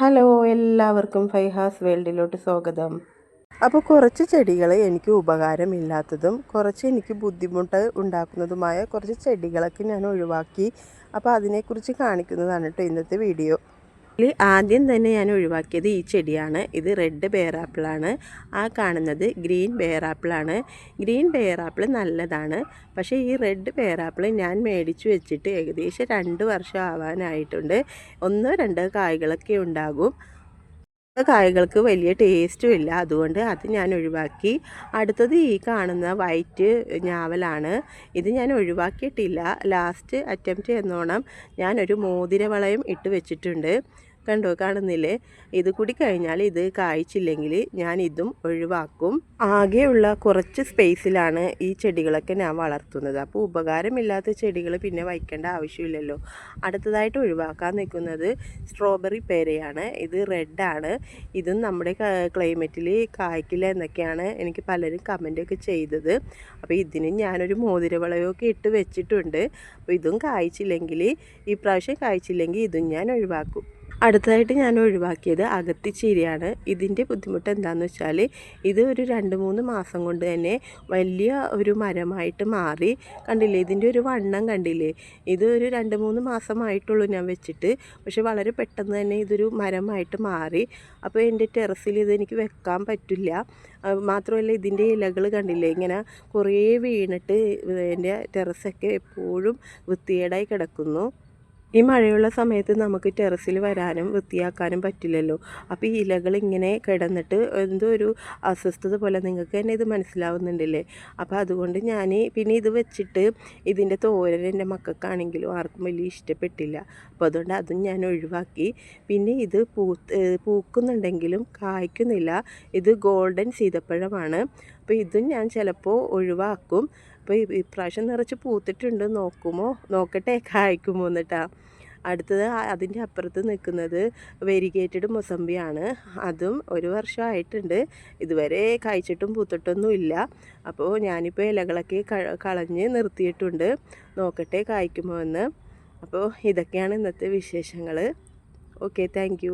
Hello എല്ലാവർക്കും ഫൈഹാസ് വേൾഡിലോട്ട് സ്വാഗതം. അപ്പോൾ കുറച്ച് ചെടികൾ എനിക്ക് ഉപകാരമില്ലാത്തതും കുറച്ച് എനിക്ക് ബുദ്ധിമുട്ട് ഉണ്ടാക്കുന്നതുമായ കുറച്ച് ചെടികളൊക്കെ ഞാൻ ഒഴിവാക്കി. അപ്പോൾ അതിനെക്കുറിച്ച് കാണിക്കുന്നതാണ് കേട്ടോ ഇന്നത്തെ വീഡിയോ. ഇതിൽ ആദ്യം തന്നെ ഞാൻ ഒഴിവാക്കിയത് ഈ ചെടിയാണ്. ഇത് റെഡ് ബെയറാപ്പിളാണ് ആ കാണുന്നത് ഗ്രീൻ ബെയറാപ്പിളാണ് ഗ്രീൻ ബെയറാപ്പിൾ നല്ലതാണ്. പക്ഷേ ഈ റെഡ് ബെയറാപ്പിൾ ഞാൻ മേടിച്ചു വെച്ചിട്ട് ഏകദേശം രണ്ട് വർഷം ആവാനായിട്ടുണ്ട്. ഒന്നോ രണ്ടോ കായ്കളൊക്കെ ഉണ്ടാകും. കായകൾക്ക് വലിയ ടേസ്റ്റും ഇല്ല. അതുകൊണ്ട് അത് ഞാൻ ഒഴിവാക്കി. അടുത്തത് ഈ കാണുന്ന വൈറ്റ് ഞാവലാണ്. ഇത് ഞാൻ ഒഴിവാക്കിയിട്ടില്ല. ലാസ്റ്റ് അറ്റംപ്റ്റ് എന്നോണം ഞാനൊരു മോതിരവളയം ഇട്ട് വെച്ചിട്ടുണ്ട്. കണ്ടോ? കാണുന്നില്ലേ? ഇത് കൂടി കഴിഞ്ഞാൽ ഇത് കായ്ച്ചില്ലെങ്കിൽ ഞാൻ ഇതും ഒഴിവാക്കും. ആകെയുള്ള കുറച്ച് സ്പേസിലാണ് ഈ ചെടികളൊക്കെ ഞാൻ വളർത്തുന്നത്. അപ്പോൾ ഉപകാരമില്ലാത്ത ചെടികൾ പിന്നെ വയ്ക്കേണ്ട ആവശ്യമില്ലല്ലോ. അടുത്തതായിട്ട് ഒഴിവാക്കാൻ നിൽക്കുന്നത് സ്ട്രോബെറി പേരയാണ്. ഇത് റെഡാണ് ഇതും നമ്മുടെ ക്ലൈമറ്റിൽ കായ്ക്കില്ല എന്നൊക്കെയാണ് എനിക്ക് പലരും കമന്റൊക്കെ ചെയ്തത്. അപ്പോൾ ഇതിന് ഞാനൊരു മോതിരവളയൊക്കെ ഇട്ട് വെച്ചിട്ടുണ്ട്. അപ്പോൾ ഇതും കായ്ച്ചില്ലെങ്കിൽ ഈ പ്രാവശ്യം കായ്ച്ചില്ലെങ്കിൽ ഇതും ഞാൻ ഒഴിവാക്കും. അടുത്തതായിട്ട് ഞാൻ ഒഴിവാക്കിയത് അകത്തിച്ചീരയാണ്. ഇതിന്റെ ബുദ്ധിമുട്ട് എന്താണെന്ന് വെച്ചാൽ ഇത് ഒരു രണ്ട് മൂന്ന് മാസം കൊണ്ട് തന്നെ വലിയ ഒരു മരമായിട്ട് മാറി. കണ്ടില്ലേ? ഇതിന്റെ ഒരു വണ്ണം കണ്ടില്ലേ? ഇത് ഒരു രണ്ട് മൂന്ന് മാസമായിട്ടുള്ളൂ ഞാൻ വെച്ചിട്ട്. പക്ഷെ വളരെ പെട്ടെന്ന് തന്നെ ഇതൊരു മരമായിട്ട് മാറി. അപ്പോൾ എന്റെ ടെറസിൽ ഇതെനിക്ക് വെക്കാൻ പറ്റില്ല. മാത്രമല്ല ഇതിന്റെ ഇലകൾ കണ്ടില്ലേ? ഇങ്ങനെ കുറേ വീണിട്ട് എന്റെ ടെറസൊക്കെ എപ്പോഴും വൃത്തികേടായി കിടക്കുന്നു. ഈ മഴയുള്ള സമയത്ത് നമുക്ക് ടെറസിൽ വരാനും വൃത്തിയാക്കാനും പറ്റില്ലല്ലോ. അപ്പോൾ ഈ ഇലകൾ ഇങ്ങനെ കിടന്നിട്ട് എന്തോ ഒരു അസ്വസ്ഥത പോലെ നിങ്ങൾക്ക് തന്നെ ഇത് മനസ്സിലാവുന്നുണ്ടല്ലേ? അപ്പോൾ അതുകൊണ്ട് ഞാൻ പിന്നെ ഇത് വെച്ചിട്ട് ഇതിന്റെ തോരൻ എന്റെ മക്കൾക്കാണെങ്കിലും ആർക്കും വലിയ ഇഷ്ടപ്പെട്ടില്ല. അപ്പോൾ അതുകൊണ്ട് അതും ഞാൻ ഒഴിവാക്കി. പിന്നെ ഇത് പൂ പൂക്കുന്നുണ്ടെങ്കിലും കായ്ക്കുന്നില്ല. ഇത് ഗോൾഡൻ സീതപ്പഴമാണ്. അപ്പോൾ ഇതും ഞാൻ ചിലപ്പോൾ ഒഴിവാക്കും. അപ്പോൾ ഇപ്രാവശ്യം നിറച്ച് പൂത്തിട്ടുണ്ട് നോക്കുമോ? നോക്കട്ടെ കായ്ക്കുമോ എന്നിട്ടാ. അടുത്തത് അതിന്റെ അപ്പുറത്ത് നിൽക്കുന്നത് വെരിഗേറ്റഡ് മൊസമ്പിയാണ് അതും ഒരു വർഷമായിട്ടുണ്ട്. ഇതുവരെ കായ്ച്ചിട്ടും പൂത്തിട്ടൊന്നും ഇല്ല. അപ്പോൾ ഞാനിപ്പോൾ ഇലകളൊക്കെ കളഞ്ഞ് നിർത്തിയിട്ടുണ്ട്. നോക്കട്ടെ കായ്ക്കുമോ എന്ന്. അപ്പോൾ ഇതൊക്കെയാണ് ഇന്നത്തെ വിശേഷങ്ങൾ ഓക്കെ താങ്ക്